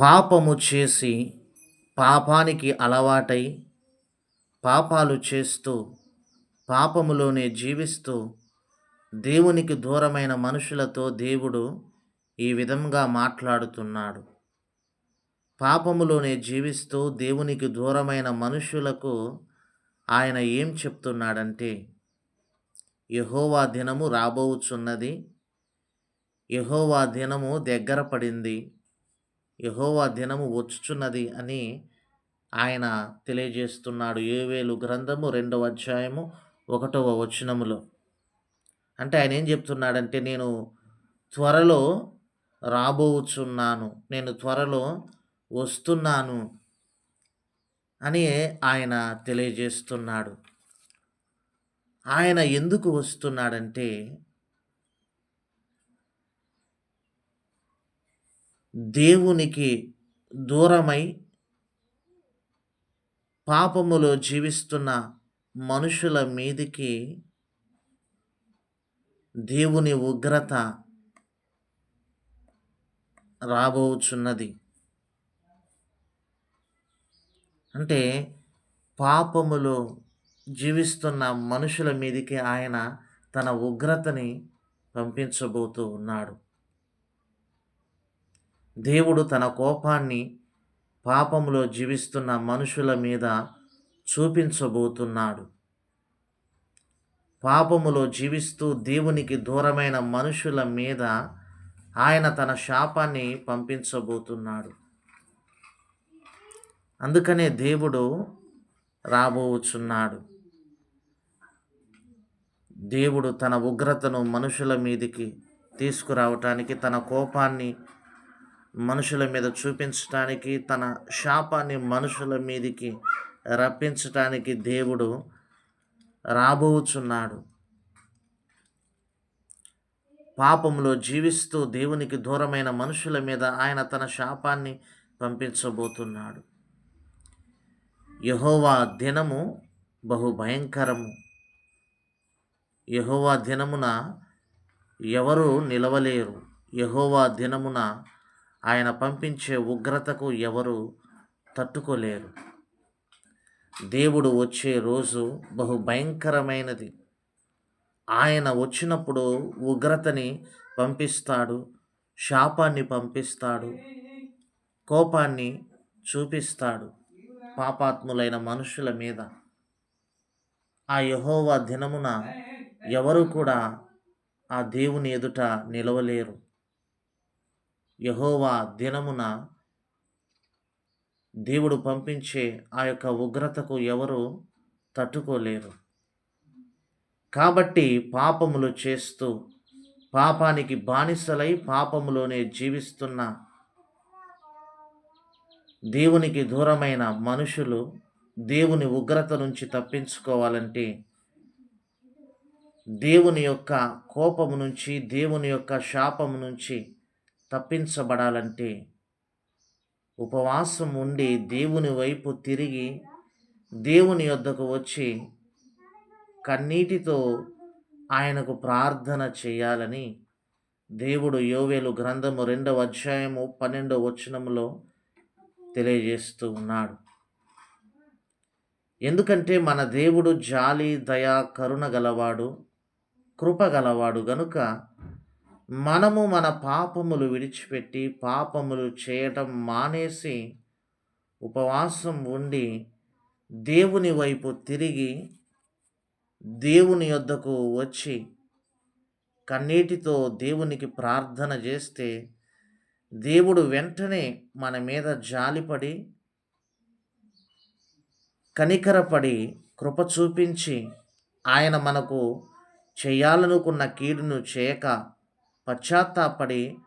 పాపము చేసి పాపానికి అలవాటై పాపాలు చేస్తూ పాపములోనే జీవిస్తూ దేవునికి దూరమైన మనుషులతో దేవుడు ఈ విధంగా మాట్లాడుతున్నాడు. పాపములోనే జీవిస్తూ దేవునికి దూరమైన మనుషులకు ఆయన ఏం చెప్తున్నాడంటే యహోవా దినము రాబోచున్నది యహోవా దినము దగ్గర పడింది యహోవా దినము వచ్చుచున్నది అని ఆయన తెలియజేస్తున్నాడు. ఏవేలు గ్రంథము రెండవ అధ్యాయము ఒకటవ వచనములో. అంటే ఆయన ఏం చెప్తున్నాడంటే నేను త్వరలో రాబోచున్నాను నేను త్వరలో వస్తున్నాను అని ఆయన తెలియజేస్తున్నాడు. ఆయన ఎందుకు వస్తున్నాడంటే దేవునికి దూరమై పాపములో జీవిస్తున్న మనుషుల మీదికి దేవుని ఉగ్రత రాబోచున్నది. అంటే పాపములో జీవిస్తున్న మనుషుల మీదికి ఆయన తన ఉగ్రతని పంపించబోతూ ఉన్నాడు. దేవుడు తన కోపాన్ని పాపంలో జీవిస్తున్న మనుషుల మీద చూపించబోతున్నాడు. పాపములో జీవిస్తూ దేవునికి దూరమైన మనుషుల మీద ఆయన తన శాపాన్ని పంపించబోతున్నాడు. అందుకనే దేవుడు రాబోచున్నాడు. దేవుడు తన ఉగ్రతను మనుషుల మీదికి తీసుకురావటానికి తన కోపాన్ని మనుషుల మీద చూపించటానికి తన శాపాన్ని మనుషుల మీదికి రప్పించటానికి దేవుడు రాబోచున్నాడు. పాపంలో జీవిస్తూ దేవునికి దూరమైన మనుషుల మీద ఆయన తన శాపాన్ని పంపించబోతున్నాడు. యహోవా దినము బహు భయంకరము. యహోవా దినమున ఎవరు నిలవలేరు. యహోవా దినమున ఆయన పంపించే ఉగ్రతకు ఎవరు తట్టుకోలేరు. దేవుడు వచ్చే రోజు బహు భయంకరమైనది. ఆయన వచ్చినప్పుడు ఉగ్రతని పంపిస్తాడు శాపాన్ని పంపిస్తాడు కోపాన్ని చూపిస్తాడు పాపాత్ములైన మనుషుల మీద. ఆ యహోవా దినమున ఎవరు కూడా ఆ దేవుని ఎదుట నిలవలేరు. యహోవా దినమున దేవుడు పంపించే ఆ యొక్క ఉగ్రతకు ఎవరు తట్టుకోలేరు. కాబట్టి పాపములు చేస్తూ పాపానికి బానిసలై పాపములోనే జీవిస్తున్న దేవునికి దూరమైన మనుషులు దేవుని ఉగ్రత నుంచి తప్పించుకోవాలంటే దేవుని యొక్క కోపము నుంచి దేవుని యొక్క శాపము నుంచి తప్పించబడాలంటే ఉపవాసం ఉండి దేవుని వైపు తిరిగి దేవుని యొద్దకు వచ్చి కన్నీటితో ఆయనకు ప్రార్థన చేయాలని దేవుడు యోవేలు గ్రంథము రెండవ అధ్యాయము పన్నెండవ వచనములో తెలియజేస్తూ ఉన్నాడు. ఎందుకంటే మన దేవుడు జాలి దయ కరుణ గలవాడు కృప గలవాడు గనుక మనము మన పాపములు విడిచిపెట్టి పాపములు చేయటం మానేసి ఉపవాసం ఉండి దేవుని వైపు తిరిగి దేవుని యొద్దకు వచ్చి కన్నీటితో దేవునికి ప్రార్థన చేస్తే దేవుడు వెంటనే మన మీద జాలిపడి కనికరపడి కృప చూపించి ఆయన మనకు చేయాలనుకున్న కీడును చేయక పశ్చాత్తాపడి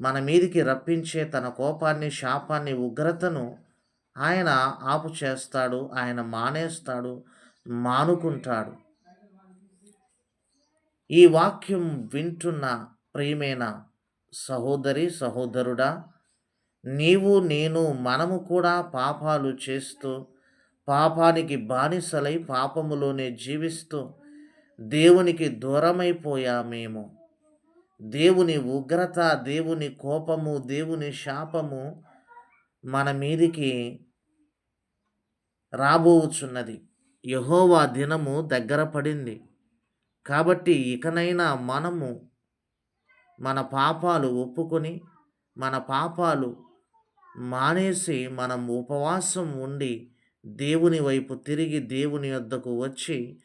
మన మీదికి రప్పించే తన కోపాన్ని శాపాన్ని ఉగ్రతను ఆయన ఆపు చేస్తాడు ఆయన మానేస్తాడు మానుకుంటాడు. ఈ వాక్యం వింటున్న ప్రియమైన సహోదరి సహోదరుడా నీవు నేను మనము కూడా పాపాలు చేస్తూ పాపానికి బానిసలై పాపములోనే జీవిస్తూ దేవునికి దూరమైపోయామేమో. దేవుని ఉగ్రత దేవుని కోపము దేవుని శాపము మన మీదికి రాబోవుచున్నది యహోవా దినము దగ్గర పడింది. కాబట్టి ఇకనైనా మనము మన పాపాలు ఒప్పుకొని మన పాపాలు మానేసి మనం ఉపవాసం ఉండి దేవుని వైపు తిరిగి దేవుని వద్దకు వచ్చి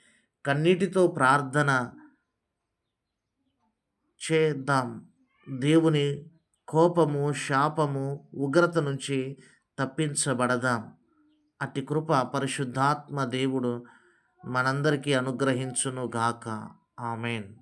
కన్నీటితో ప్రార్థన చేద్దాం. దేవుని కోపము శాపము ఉగ్రత నుంచి తప్పించబడదాం. అతి కృప పరిశుద్ధాత్మ దేవుడు మనందరికీ అనుగ్రహించును గాక ఆమెన్.